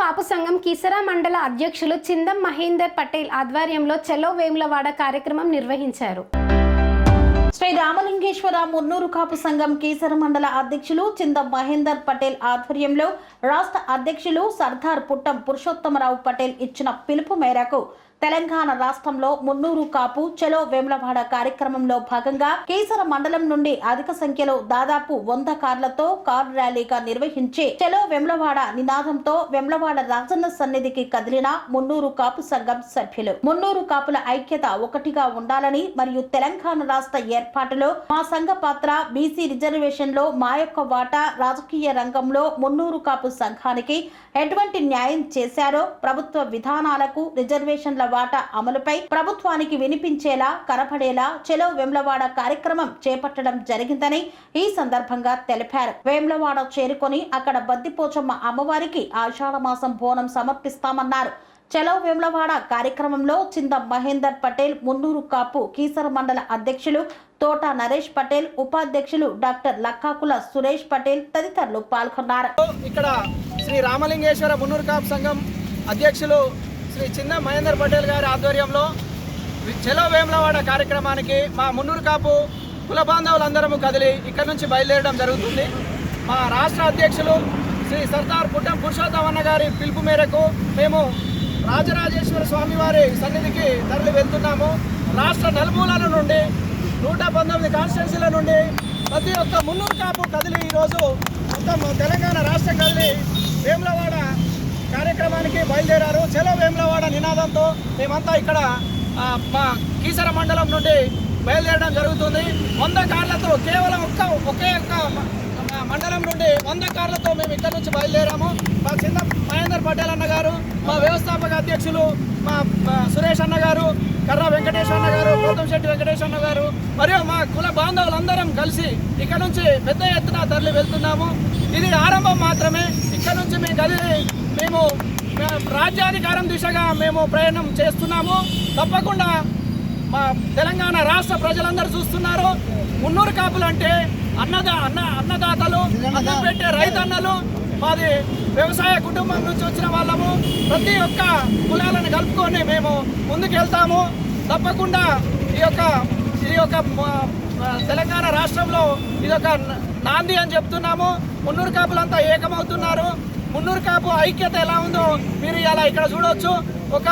కాపు సంఘం కిసరా మండల అధ్యక్షులు చిందం మహేందర్ పటేల్ ఆధ్వర్యంలో చలో వేములవాడ కార్యక్రమం నిర్వహించారు. శ్రీ రామలింగేశ్వర మున్నూరు కాపు సంఘం కీసర మండల అధ్యక్షులు చింద మహేందర్ పటేల్ ఆధ్వర్యంలో రాష్ట్ర అధ్యక్షులు సర్దార్ పుట్టం పురుషోత్తమరావు పటేల్ ఇచ్చిన పిలుపు మేరకు తెలంగాణ రాష్ట్రంలో మున్నూరు కాపు చెలో వేములవాడ కార్యక్రమంలో భాగంగా కేసర మండలం నుండి అధిక సంఖ్యలో దాదాపు వంద కార్లతో కార్ ర్యాలీగా నిర్వహించి చెలో వేములవాడ నినాదంతో వేములవాడ రాజన్న సన్నిధికి కదిలిన మున్నూరు కాపు సంఘం సభ్యులు. మున్నూరు కాపుల ఐక్యత ఒకటిగా ఉండాలని మరియు తెలంగాణ రాష్ట్ర ఏర్పాటులో మా సంఘ పాత్ర బీసీ రిజర్వేషన్లో మా యొక్క వాటా రాజకీయ రంగంలో మున్నూరు కాపు సంఘానికి ఎటువంటి న్యాయం చేశారో ప్రభుత్వ విధానాలకు రిజర్వేషన్ల వెమ్లవాట అమలుపై ప్రభుత్వానికి వినిపించేలా కనపడేలా చెలో వెమ్లవాడ కార్యక్రమం చేపట్టడం జరిగిందని ఈ సందర్భంగా తెలిపారు. వేములవాడ చేరుకొని అక్కడ బద్దిపోచమ్మ అమ్మవారికి ఆషాఢ మాసం బోనం సమర్పిస్తామన్నారు. చలో వేములవాడ కార్యక్రమంలో చింద మహేందర్ పటేల్ మున్నూరు కాపు కీసర మండల అధ్యక్షులు తోట నరేష్ పటేల్ ఉపాధ్యక్షులు డాక్టర్ లక్కాకుల సురేష్ పటేల్ తదితరులు పాల్గొన్నారు. ఇక్కడ శ్రీ రామలింగేశ్వర మున్నూరు కాపు సంఘం అధ్యక్షులు శ్రీ చిన్న మహేందర్ పటేల్ గారి ఆధ్వర్యంలో చెలో వేములవాడ కార్యక్రమానికి మా మున్నూరు కాపు కుల బాంధవులందరము కదిలి ఇక్కడ నుంచి బయలుదేరడం జరుగుతుంది. మా రాష్ట్ర అధ్యక్షులు శ్రీ సర్దార్ పుట్టం పురుషోత్తమన్న గారి పిలుపు మేరకు మేము రాజరాజేశ్వర స్వామి వారి సన్నిధికి తరలి వెళ్తున్నాము. రాష్ట్ర నలుమూలల నుండి నూట పంతొమ్మిది కాన్స్టిట్యున్సీల నుండి ప్రతి ఒక్క మున్నూరు కాపు కదిలి ఈరోజు మొత్తం తెలంగాణ రాష్ట్రం కదిలి వేములవాడ కార్యక్రమానికి బయలుదేరారు. చెలో వేములవాడ నినాదంతో మేమంతా ఇక్కడ మా కీసర మండలం నుండి బయలుదేరడం జరుగుతుంది. వంద కార్లతో కేవలం ఒక్క ఒకే ఒక్క మండలం నుండి వంద కార్లతో మేము ఇక్కడ నుంచి బయలుదేరాము. మా చిన్న మహేందర్ పటేల్ అన్న గారు మా వ్యవస్థాపక అధ్యక్షులు మా సురేష్ అన్న గారు కర్ర వెంకటేశ్వర అన్న గారు గౌతమ్ శెట్టి వెంకటేశ్వర అన్న గారు మరియు మా కుల బాంధవులందరం కలిసి ఇక్కడ నుంచి పెద్ద ఎత్తున తరలి వెళ్తున్నాము. ఇది ఆరంభం మాత్రమే. ఇక్కడ నుంచి మేము కలిసి మేము రాజ్యాధికారం దిశగా మేము ప్రయాణం చేస్తున్నాము. తప్పకుండా మా తెలంగాణ రాష్ట్ర ప్రజలందరూ చూస్తున్నారు. మున్నూరు కాపులు అంటే అన్నదా అన్న అన్నదాతలు అన్నం పెట్టే రైతన్నలు మాది వ్యవసాయ కుటుంబం నుంచి వచ్చిన వాళ్ళము. ప్రతి ఒక్క కులాలను కలుపుకొని మేము ముందుకెళ్తాము. తప్పకుండా ఈ యొక్క ఈ యొక్క తెలంగాణ రాష్ట్రంలో ఇది ఒక నాంది అని చెప్తున్నాము. మున్నూరు కాపులంతా ఏకమవుతున్నారు. మున్నూరు కాపు ఐక్యత ఎలా ఉందో మీరు ఇలా ఇక్కడ చూడవచ్చు ఒక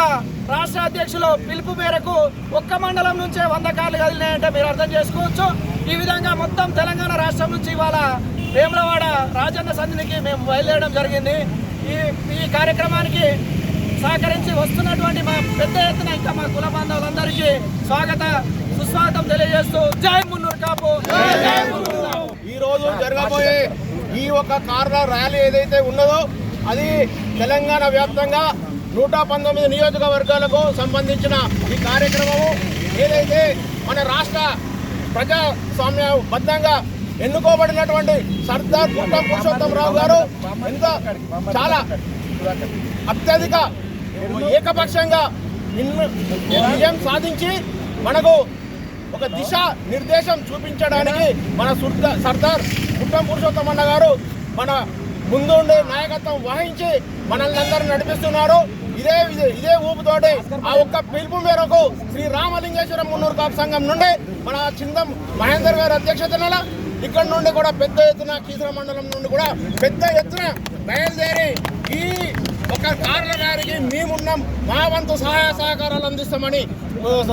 రాష్ట్ర అధ్యక్షులు పిలుపు మేరకు ఒక్క మండలం నుంచే వంద కార్లు కదిలినాయంటే మీరు అర్థం చేసుకోవచ్చు. ఈ విధంగా మొత్తం తెలంగాణ రాష్ట్రం నుంచి ఇవాళ వేములవాడ రాజన్న సన్నిధికి మేము బయలుదేరడం జరిగింది. ఈ ఈ కార్యక్రమానికి సహకరించి వస్తున్నటువంటి మా పెద్ద ఎత్తున ఇంకా మా కుల బాంధవులందరికీ స్వాగత సుస్వాగతం తెలియజేస్తూ జై మున్నూరు కాపు. జై మున్నూరు కాపు. ఈ రోజు జరగబోయే ఈ ఒక కార్ల ర్యాలీ ఏదైతే ఉన్నదో అది తెలంగాణ వ్యాప్తంగా నూట పంతొమ్మిది నియోజకవర్గాలకు సంబంధించిన ఈ కార్యక్రమము ఏదైతే మన రాష్ట్ర ప్రజాస్వామ్యబద్ధంగా ఎన్నుకోబడినటువంటి సర్దార్ పుట్టం పురుషోత్తమరావు గారు ఎంత చాలా అత్యధిక ఏకపక్షంగా విజయం సాధించి మనకు ఒక దిశ నిర్దేశం చూపించడానికి మన సుర్ద- సర్దార్ పుట్టం పురుషోత్తమన్న గారు మన ముందుండి నాయకత్వం వహించి మనల్ని అందరూ నడిపిస్తున్నారు. ఇదే ఇదే- ఇదే ఊపుతోటి ఆ ఒక్క పిలుపు మేరకు శ్రీ రామలింగేశ్వరం మున్నూరు కాపు సంఘం నుండి మన చిందం మహేందర్ గారి అధ్యక్షతన ఇక్కడ నుండి కూడా పెద్ద ఎత్తున కీసర మండలం నుండి కూడా పెద్ద ఎత్తున బయలుదేరి ఈ ఒక కార్ల గారికి మేమున్నాం. మా వంతు సహాయ సహకారాలు అందిస్తామని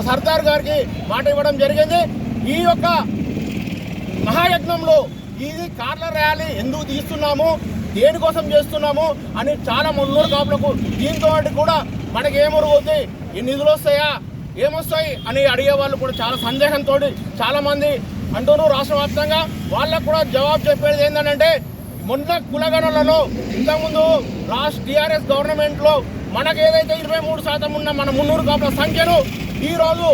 సర్దార్ గారికి మాట ఇవ్వడం జరిగింది. ఈ యొక్క మహాయజ్ఞంలో ఇది కార్ల ర్యాలీ ఎందుకు తీస్తున్నాము? దేనికోసం చేస్తున్నాము? అని చాలా మున్నూరు కాపులకు దీంతో కూడా మనకి ఏమరుగుతుంది ఈ నిధులు వస్తాయా? ఏమొస్తాయి? అని అడిగే వాళ్ళు కూడా చాలా సందేహంతో చాలామంది మంది రాష్ట్ర వ్యాప్తంగా వాళ్ళకు కూడా జవాబు చెప్పేది ఏంటంటే మొన్న కులగణలలో ఇంతకుముందు రాష్ట్ర టీఆర్ఎస్ గవర్నమెంట్లో మనకు ఏదైతే ఇరవై మూడు శాతం ఉన్న మన మున్నూరు కాపుల సంఖ్యను ఈ రోజు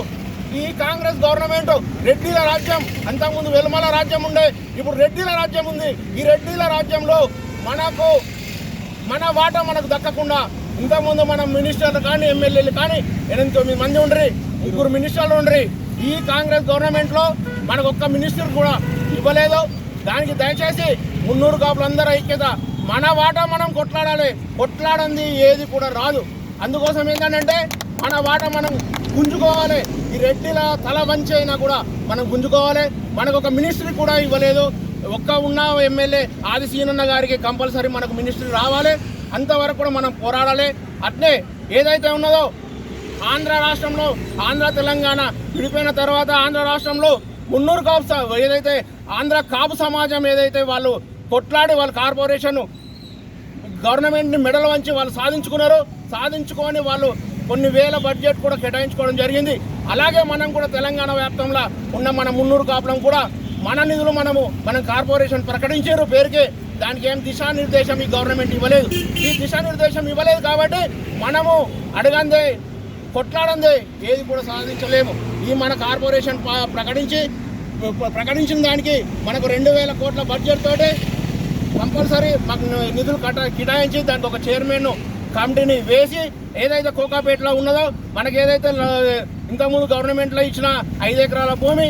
ఈ కాంగ్రెస్ గవర్నమెంట్ రెడ్డిల రాజ్యం. అంతకుముందు వెలుమల రాజ్యం ఉండే ఇప్పుడు రెడ్డిల రాజ్యం ఉంది. ఈ రెడ్డిల రాజ్యంలో మనకు మన వాటా మనకు దక్కకుండా ఇంతకుముందు మనం మినిస్టర్లు కానీ ఎమ్మెల్యేలు కానీ ఎనిమిది తొమ్మిది మంది ఉండ్రి. ముగ్గురు మినిస్టర్లు ఉండ్రి. ఈ కాంగ్రెస్ గవర్నమెంట్లో మనకు ఒక్క మినిస్టర్ కూడా ఇవ్వలేదు. దానికి దయచేసి మున్నూరు కాపులందరూ ఐక్యత. మన వాటా మనం కొట్లాడాలి. కొట్లాడంది ఏది కూడా రాదు. అందుకోసం ఏంటంటే మన వాటా మనం గుంజుకోవాలి. ఈ రెడ్డిల తల వంచి అయినా కూడా మనం గుంజుకోవాలి. మనకు ఒక మినిస్ట్రీ కూడా ఇవ్వలేదు. ఒక్క ఉన్న ఎమ్మెల్యే ఆది సీనన్న గారికి కంపల్సరీ మనకు మినిస్ట్రీ రావాలి. అంతవరకు కూడా మనం పోరాడాలి. అట్లే ఏదైతే ఉన్నదో ఆంధ్ర రాష్ట్రంలో ఆంధ్ర తెలంగాణ విడిపోయిన తర్వాత ఆంధ్ర రాష్ట్రంలో మున్నూరు కాపు స- ఏదైతే ఆంధ్ర కాపు సమాజం ఏదైతే వాళ్ళు కొట్లాడి వాళ్ళ కార్పొరేషన్ గవర్నమెంట్ని మెడలు వంచి వాళ్ళు సాధించుకున్నారు సాధించుకొని వాళ్ళు కొన్ని వేల బడ్జెట్ కూడా కేటాయించుకోవడం జరిగింది. అలాగే మనం కూడా తెలంగాణ వ్యాప్తంలో ఉన్న మన మున్నూరు కాపులం కూడా మన నిధులు మనము మనం కార్పొరేషన్ ప్రకటించారు. పేరుకే దానికి ఏం దిశానిర్దేశం ఈ గవర్నమెంట్ ఇవ్వలేదు. ఈ దిశానిర్దేశం ఇవ్వలేదు కాబట్టి మనము అడగందే కొట్లాడందే ఏది కూడా సాధించలేము. ఈ మన కార్పొరేషన్ ప్రకటించి ప్రకటించిన దానికి మనకు రెండు వేల కోట్ల బడ్జెట్ తోటి కంపల్సరీ మాకు నిధులు కట్ట కేటాయించి దానికి ఒక చైర్మన్ను కమిటీని వేసి ఏదైతే కోకాపేటలో ఉన్నదో మనకి ఏదైతే ఇంతకుముందు గవర్నమెంట్లో ఇచ్చిన ఐదు ఎకరాల భూమి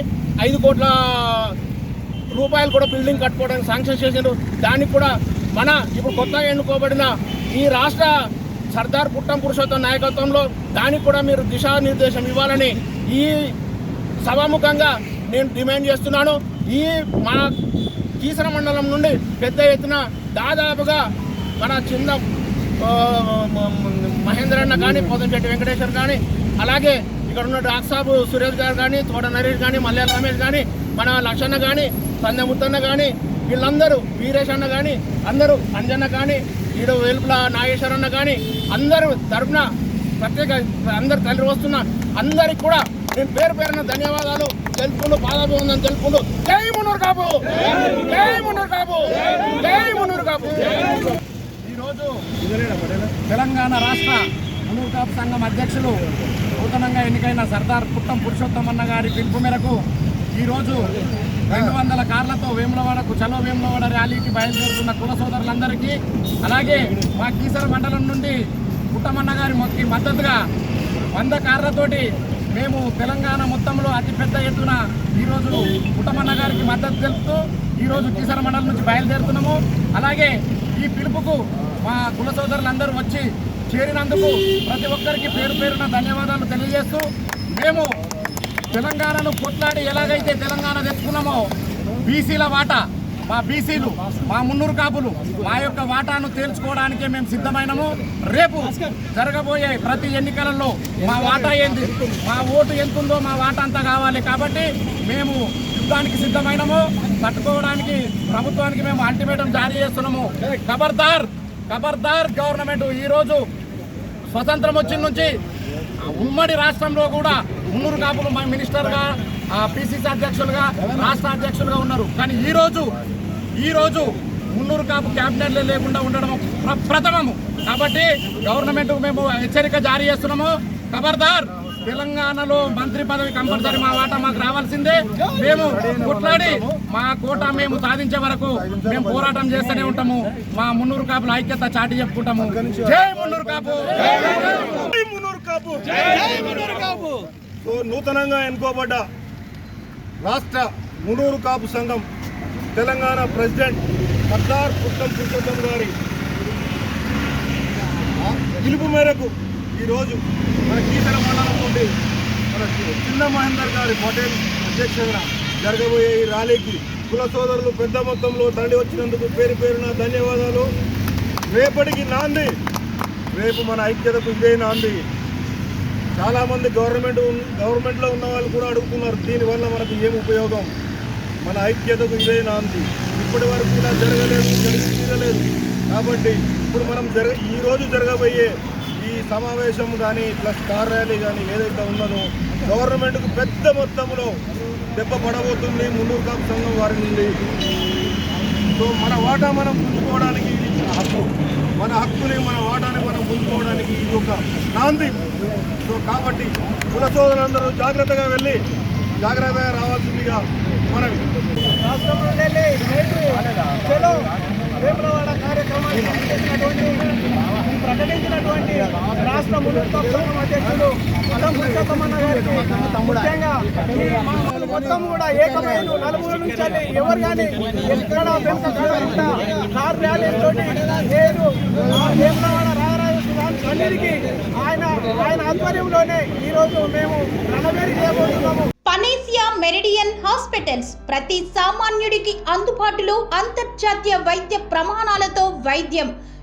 ఐదు కోట్ల రూపాయలు కూడా బిల్డింగ్ కట్టుకోవడానికి శాంక్షన్ చేసిండ్రు. దానికి కూడా మన ఇప్పుడు కొత్తగా ఎన్నుకోబడిన ఈ రాష్ట్ర సర్దార్ పుట్టం పురుషోత్తం నాయకత్వంలో దానికి కూడా మీరు దిశానిర్దేశం ఇవ్వాలని ఈ సభాముఖంగా నేను డిమాండ్ చేస్తున్నాను. ఈ మా కీసర మండలం నుండి పెద్ద ఎత్తున దాదాపుగా మన చిన్న మహేందర్ అన్న కానీ పోతంశెట్టి వెంకటేశ్వర్ కానీ అలాగే ఇక్కడ ఉన్న డాక్సాబు సురేష్ గారు కానీ తోట నరేష్ కానీ మల్యాల రమేష్ కానీ మన లక్షన్న కానీ సంధ్య కానీ వీళ్ళందరూ వీరేష్ అన్న కానీ అందరూ అంజన్న కానీ ఈడు వెలుపుల నాగేశ్వర అన్న కానీ అందరూ తరఫున ప్రత్యేక అందరు తల్లి వస్తున్న అందరికి కూడా నేను పేరు పేరున ధన్యవాదాలు తెలుపులు పాదాభివందనం తెలుపులు జై మునూరు కాపు! జై మునూరు కాపు! జై మున్నూరు కాపు! ఈరోజు తెలంగాణ రాష్ట్ర మునూరు సంఘం అధ్యక్షులు నూతనంగా ఎన్నికైన సర్దార్ పుట్టం పురుషోత్తమన్న గారి పిలుపు మేరకు ఈరోజు రెండు వందల కార్లతో వేములవాడకు చలో వేములవాడ ర్యాలీకి బయలుదేరుతున్న కుల సోదరులందరికీ అలాగే మా కీసర మండలం నుండి పుట్టమన్న గారి మొక్కి మద్దతుగా వంద కార్లతోటి మేము తెలంగాణ మొత్తంలో అతిపెద్ద ఎత్తున ఈరోజు పుట్టమన్న గారికి మద్దతు తెలుపుతూ ఈరోజు కీసర మండలం నుంచి బయలుదేరుతున్నాము. అలాగే ఈ పిలుపుకు మా కుల సోదరులందరూ వచ్చి చేరినందుకు ప్రతి ఒక్కరికి పేరు పేరున ధన్యవాదాలు తెలియజేస్తూ మేము తెలంగాణను కొట్లాడి ఎలాగైతే తెలంగాణ తెచ్చుకున్నామో బీసీల వాటా మా బీసీలు మా మున్నూరు కాపులు మా యొక్క వాటాను తేల్చుకోవడానికే మేము సిద్ధమైనము. రేపు జరగబోయే ప్రతి ఎన్నికలలో మా వాటా ఏంది మా ఓటు ఎంతుందో మా వాటా అంతా కావాలి కాబట్టి మేము యుద్ధానికి సిద్ధమైనము. పట్టుకోవడానికి ప్రభుత్వానికి మేము అల్టిమేటం జారీ చేస్తున్నాము. ఖబర్దార్! ఖబర్దార్ గవర్నమెంట్ ఈరోజు స్వతంత్రం వచ్చిన నుంచి ఉమ్మడి రాష్ట్రంలో కూడా మున్నూరు కాపులు మా మినిస్టర్గా పిసిసి అధ్యక్షులుగా రాష్ట్ర అధ్యక్షులుగా ఉన్నారు. కానీ ఈరోజు ఈరోజు ఈ రోజు మున్నూరు కాపు క్యాబినెట్లు లేకుండా ఉండడం ప్ర- ప్రథమము. కాబట్టి గవర్నమెంట్కు మేము హెచ్చరిక జారీ చేస్తున్నాము. ఖబర్దార్ తెలంగాణలో మంత్రి పదవి కంపల్సరీ మా వాటా మాకు రావాల్సిందే. మేము కొట్లాడి మా కోట మేము సాధించే వరకు మేము పోరాటం చేస్తూనే ఉంటాము. మా మున్నూరు కాపుల ఐక్యత చాటి చెప్పుకుంటాము. జై మున్నూరు కాపు! జై కాపు! నూతనంగా ఎన్నుకోబడ్డ రాష్ట్ర మునూరు కాపు సంఘం తెలంగాణ ప్రెసిడెంట్ సర్దార్ పుట్టం పురుషోత్తం గారి పిలుపు మేరకు ఈరోజు మన కీసర మండలం నుండి మన చిన్న మహేందర్ గారి పటేల్ అధ్యక్షతన జరగబోయే ఈ ర్యాలీకి కుల సోదరులు పెద్ద మొత్తంలో తండ్రి వచ్చినందుకు పేరు పేరున ధన్యవాదాలు. రేపటికి నాంది. రేపు మన ఐక్యతకు ఇదే నాంది. చాలామంది గవర్నమెంట్ గవర్నమెంట్లో ఉన్న వాళ్ళు కూడా అడుగుతున్నారు దీనివల్ల మనకు ఏం ఉపయోగం? మన ఐక్యతకు ఇదే నాంది. ఇప్పటి వరకు ఇలా జరగలేదు జరగలేదు కాబట్టి ఇప్పుడు మనం జరగ ఈరోజు జరగబోయే సమావేశం కానీ ప్లస్ కార్ ర్యాలీ కానీ ఏదైతే ఉన్నదో గవర్నమెంట్కు పెద్ద మొత్తంలో దెబ్బ పడబోతుంది మున్నూరు కాపు సంఘం వారి నుండి. సో మన వాటా మనం పుంజుకోవడానికి ఇచ్చిన హక్కు. మన హక్కుని మన వాటాని మనం పుంజుకోవడానికి ఇది ఒక నాంది సో కాబట్టి కుల సోదరులందరూ జాగ్రత్తగా వెళ్ళి జాగ్రత్తగా రావాల్సిందిగా మనవి. రాష్ట్రంలో వెళ్ళి కార్యక్రమాన్ని ప్రకటించినటువంటి రాష్ట్ర మున్నూరు సంఘం అధ్యక్షుడు అలం పురుషోత్తమన్న గారికి ముఖ్యంగా మొత్తం కూడా ఏకమైన నలుగురు నుంచి ఎవరు కానీ ఎక్కడ వెనుక కార్ నేను ఆయన ఆయన ఆధ్వర్యంలోనే ఈరోజు మేము చేయబోతున్నాము. పనేసియా మెరిడియన్ హాస్పిటల్స్ ప్రతి సామాన్యుడికి అందుబాటులో అంతర్జాతీయ వైద్య ప్రమాణాలతో వైద్యం.